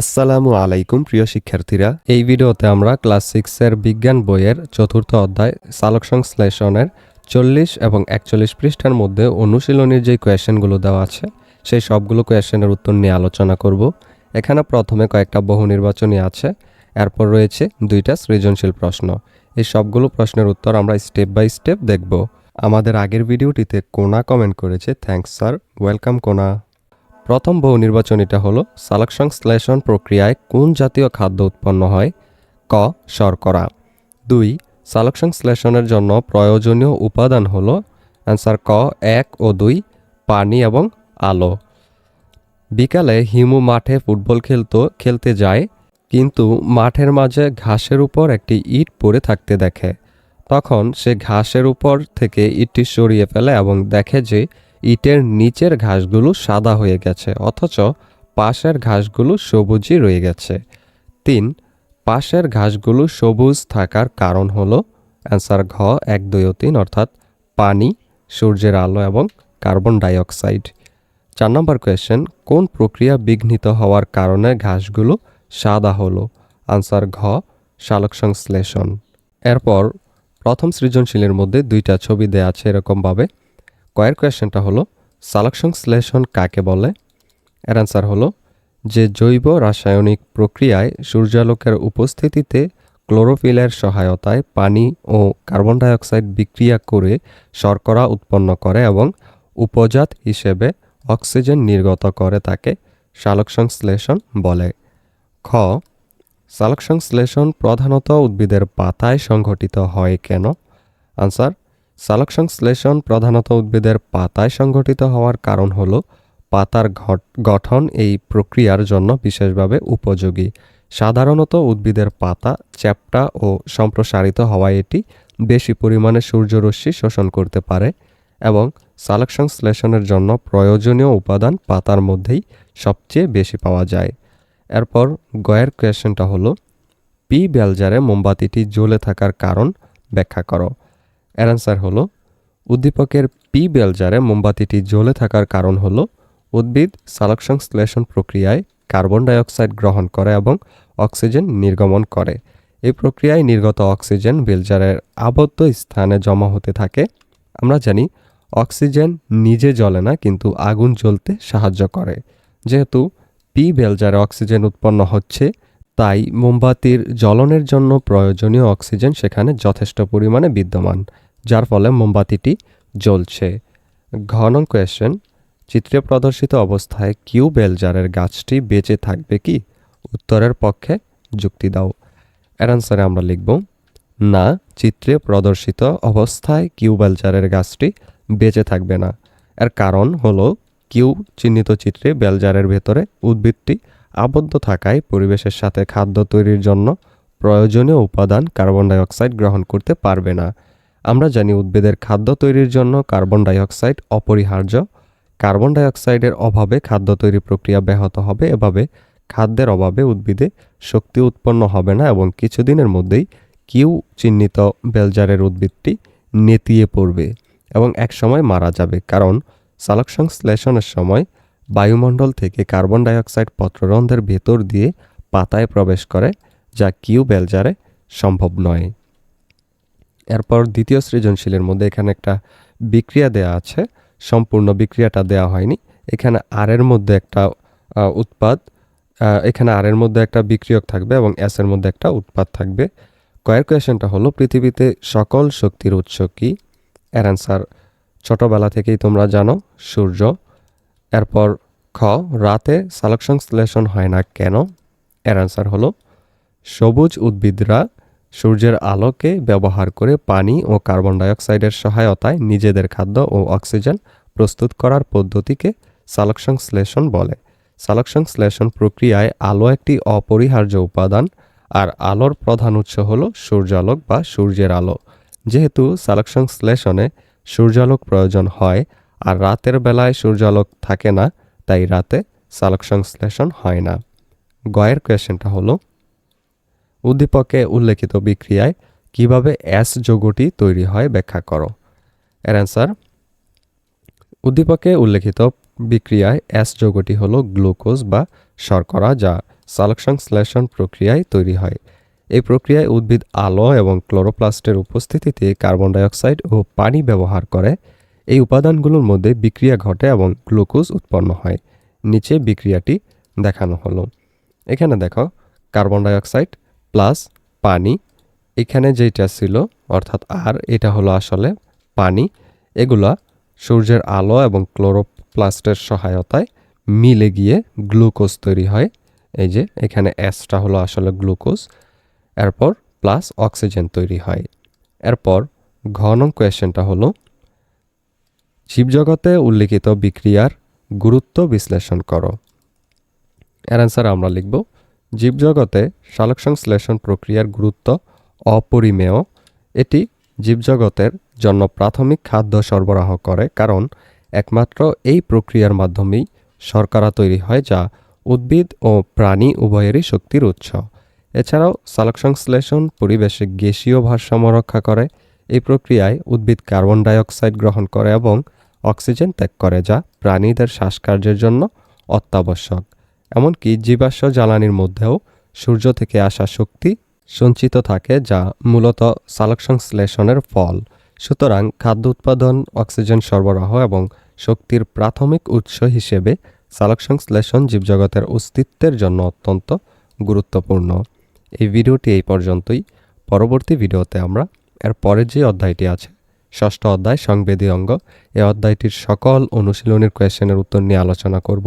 আসসালামু আলাইকুম, প্রিয় শিক্ষার্থীরা। এই ভিডিওতে আমরা ক্লাস সিক্সের বিজ্ঞান বইয়ের চতুর্থ অধ্যায় সালোক সংশ্লেষণের চল্লিশ এবং একচল্লিশ পৃষ্ঠার মধ্যে অনুশীলনীর যে কোয়েশ্চেনগুলো দেওয়া আছে, সেই সবগুলো কোয়েশনের উত্তর নিয়ে আলোচনা করব। এখানে প্রথমে কয়েকটা বহু নির্বাচনী আছে, এরপর রয়েছে দুইটা সৃজনশীল প্রশ্ন। এই সবগুলো প্রশ্নের উত্তর আমরা স্টেপ বাই স্টেপ দেখব। আমাদের আগের ভিডিওটিতে কোনা কমেন্ট করেছে, থ্যাঙ্কস স্যার, ওয়েলকাম কোনা। প্রথম বহু নির্বাচনীটা হলো সালোক সংশ্লেষণ প্রক্রিয়ায় কোন জাতীয় খাদ্য উৎপন্ন হয়? ক. শর্করা। দুই. সালোক সংশ্লেষণের জন্য প্রয়োজনীয় উপাদান হলো অ্যান্সার ক, এক ও দুই, পানি এবং আলো। বিকালে হিমু মাঠে ফুটবল খেলতো, খেলতে যায়, কিন্তু মাঠের মাঝে ঘাসের উপর একটি ইট পড়ে থাকতে দেখে। তখন সে ঘাসের উপর থেকে ইটটি সরিয়ে ফেলে এবং দেখে যে ইটের নিচের ঘাসগুলো সাদা হয়ে গেছে, অথচ পাশের ঘাসগুলো সবুজই রয়ে গেছে। তিন, পাশের ঘাসগুলো সবুজ থাকার কারণ হলো, অ্যান্সার ঘ, এক, দুই ও তিন, অর্থাৎ পানি, সূর্যের আলো এবং কার্বন ডাইঅক্সাইড। চার নম্বর কোয়েশ্চেন, কোন প্রক্রিয়া বিঘ্নিত হওয়ার কারণে ঘাসগুলো সাদা হলো? আনসার ঘ সালোক সংশ্লেষণ। এরপর প্রথম সৃজনশীলের মধ্যে দুইটা ছবি দেয়া আছে এরকমভাবে। কয়ের কোয়েশ্চেনটা হলো সালোক সংশ্লেষণ কাকে বলে? এর অ্যান্সার হলো, যে জৈব রাসায়নিক প্রক্রিয়ায় সূর্যালোকের উপস্থিতিতে ক্লোরোফিলের সহায়তায় পানি ও কার্বন ডাইঅক্সাইড বিক্রিয়া করে শর্করা উৎপন্ন করে এবং উপজাত হিসেবে অক্সিজেন নির্গত করে তাকে সালোক সংশ্লেষণ বলে। খ সালোক সংশ্লেষণ প্রধানত উদ্ভিদের পাতায় সংঘটিত হয় কেন? আনসার সালোক সংশ্লেষণ প্রধানত উদ্ভিদের পাতায় সংঘটিত হওয়ার কারণ হল পাতার গঠন এই প্রক্রিয়ার জন্য বিশেষভাবে উপযোগী। সাধারণত উদ্ভিদের পাতা, চ্যাপ্টা ও সম্প্রসারিত হওয়ায় এটি বেশি পরিমাণে সূর্যরশ্মি শোষণ করতে পারে এবং সালোক সংশ্লেষণের জন্য প্রয়োজনীয় উপাদান পাতার মধ্যেই সবচেয়ে বেশি পাওয়া যায়। এরপর গয়ের কোয়েশ্চেনটা হলো, পি বেলজারে মোমবাতিটি জ্বলে থাকার কারণ ব্যাখ্যা করো। এর অ্যান্সার হলো, উদ্দীপকের পি বেলজারে মোমবাতিটি জ্বলে থাকার কারণ হলো, উদ্ভিদ সালোক সংশ্লেষণ প্রক্রিয়ায় কার্বন ডাইঅক্সাইড গ্রহণ করে এবং অক্সিজেন নির্গমন করে। এই প্রক্রিয়ায় নির্গত অক্সিজেন বেলজারের আবদ্ধ স্থানে জমা হতে থাকে। আমরা জানি, অক্সিজেন নিজে জ্বলে না, কিন্তু আগুন জ্বলতে সাহায্য করে। যেহেতু পি বেলজারে অক্সিজেন উৎপন্ন হচ্ছে, তাই মোমবাতির জ্বলনের জন্য প্রয়োজনীয় অক্সিজেন সেখানে যথেষ্ট পরিমাণে বিদ্যমান। যার ফলে মোমবাতিটি জ্বলছে। ঘন কোয়েশ্চেন চিত্রে প্রদর্শিত অবস্থায় কিউ বেলজারের গাছটি বেঁচে থাকবে কি? উত্তরের পক্ষে যুক্তি দাও। এর আমরা লিখব, না, চিত্রে প্রদর্শিত অবস্থায় কিউ বেলজারের গাছটি বেঁচে থাকবে না। এর কারণ হলো কিউ চিহ্নিত চিত্রে বেলজারের ভেতরে উদ্ভিদটি আবদ্ধ থাকায় পরিবেশের সাথে খাদ্য তৈরির জন্য প্রয়োজনীয় উপাদান কার্বন ডাইঅক্সাইড গ্রহণ করতে পারবে না। আমরা জানি উদ্ভিদের খাদ্য তৈরির জন্য কার্বন ডাইঅক্সাইড অপরিহার্য। কার্বন ডাইঅক্সাইডের অভাবে খাদ্য তৈরি প্রক্রিয়া ব্যাহত হবে, এভাবে খাদ্যের অভাবে উদ্ভিদে শক্তি উৎপন্ন হবে না এবং কিছুদিনের মধ্যেই কিউ চিহ্নিত বেলজারের উদ্ভিদটি নেতিয়ে পড়বে এবং একসময় মারা যাবে। কারণ সালোক সংশ্লেষণের সময় বায়ুমণ্ডল থেকে কার্বন ডাইঅক্সাইড পত্ররন্ধ্রের ভেতর দিয়ে পাতায় প্রবেশ করে, যা কিউ বেলজারে সম্ভব নয়। এরপর দ্বিতীয় সৃজনশীলের মধ্যে এখানে একটা বিক্রিয়া দেয়া আছে, সম্পূর্ণ বিক্রিয়াটা দেওয়া হয়নি। এখানে আর এর মধ্যে একটা উৎপাদ এখানে আর এর মধ্যে একটা বিক্রিয়ক থাকবে এবং এস এর মধ্যে একটা উৎপাদ থাকবে। কয়ের কোয়েশনটা হলো, পৃথিবীতে সকল শক্তির উৎস কি? এর অ্যান্সার ছোটবেলা থেকেই তোমরা জানো, সূর্য। এরপর খ, রাতে সালোক সংশ্লেষণ হয় না কেন? এর অ্যান্সার হলো, সবুজ উদ্ভিদরা সূর্যের আলোকে ব্যবহার করে পানি ও কার্বন ডাইঅক্সাইডের সহায়তায় নিজেদের খাদ্য ও অক্সিজেন প্রস্তুত করার পদ্ধতিকে সালোক সংশ্লেষণ বলে। সালোক সংশ্লেষণ প্রক্রিয়ায় আলো একটি অপরিহার্য উপাদান আর আলোর প্রধান উৎস হল সূর্যালোক বা সূর্যের আলো। যেহেতু সালোক সংশ্লেষণে সূর্যালোক প্রয়োজন হয় আর রাতের বেলায় সূর্যালোক থাকে না, তাই রাতে সালোক সংশ্লেষণ হয় না। গয়ের কোয়েশ্চেনটা হলো উদ্দীপকে উল্লেখিত বিক্রিয়ায় কীভাবে অ্যাস যৌগটি তৈরি হয় ব্যাখ্যা করো। এর অ্যান্সার উদ্দীপকে উল্লেখিত বিক্রিয়ায় অ্যাস যৌগটি হলো গ্লুকোজ বা শর্করা যা সালোকসংশ্লেষণ প্রক্রিয়ায় তৈরি হয়। এই প্রক্রিয়ায় উদ্ভিদ আলো এবং ক্লোরোপ্লাস্টের উপস্থিতিতে কার্বন ডাইঅক্সাইড ও পানি ব্যবহার করে। এই উপাদানগুলোর মধ্যে বিক্রিয়া ঘটে এবং গ্লুকোজ উৎপন্ন হয়। নিচে বিক্রিয়াটি দেখানো হলো। এখানে দেখো, কার্বন ডাইঅক্সাইড প্লাস পানি। এখানে যেটা ছিল, অর্থাৎ আর, এটা হলো আসলে পানি। এগুলা সূর্যের আলো এবং ক্লোরোপ্লাস্টের সহায়তায় মিলে গিয়ে গ্লুকোজ তৈরি হয়। এই যে, এখানে এসটা হলো আসলে গ্লুকোজ, এরপর প্লাস অক্সিজেন তৈরি হয়। এরপর ঘন কোয়েশ্চেনটা হলো, জীবজগতে উল্লিখিত বিক্রিয়ার গুরুত্ব বিশ্লেষণ করো। এর অ্যান্সার আমরা লিখব জীবজগতে সালোকসংশ্লেষণ প্রক্রিয়ার গুরুত্ব অপরিমেয়। এটি জীবজগতের জন্য প্রাথমিক খাদ্য সরবরাহ করে কারণ একমাত্র এই প্রক্রিয়ার মাধ্যমেই শর্করা তৈরি হয় যা উদ্ভিদ ও প্রাণী উভয়েরই শক্তির উৎস। এছাড়াও সালোকসংশ্লেষণ পরিবেশে গ্যাসীয় ভারসাম্য রক্ষা করে। এই প্রক্রিয়ায় উদ্ভিদ কার্বন ডাইঅক্সাইড গ্রহণ করে এবং অক্সিজেন ত্যাগ করে যা প্রাণীদের শ্বাসকার্যের জন্য অত্যাবশ্যক। এমনকি জীবাশ্ম জ্বালানির মধ্যেও সূর্য থেকে আসা শক্তি সঞ্চিত থাকে যা মূলত সালোকসংশ্লেষণের ফল। সুতরাং খাদ্য উৎপাদন, অক্সিজেন সরবরাহ এবং শক্তির প্রাথমিক উৎস হিসেবে সালোকসংশ্লেষণ জীবজগতের অস্তিত্বের জন্য অত্যন্ত গুরুত্বপূর্ণ। এই ভিডিওটি এই পর্যন্তই। পরবর্তী ভিডিওতে আমরা এর পরের যে অধ্যায়টি আছে, ষষ্ঠ অধ্যায় সংবেদী অঙ্গ এই অধ্যায়টির সকল অনুশীলনের কোয়েশনের উত্তর নিয়ে আলোচনা করব।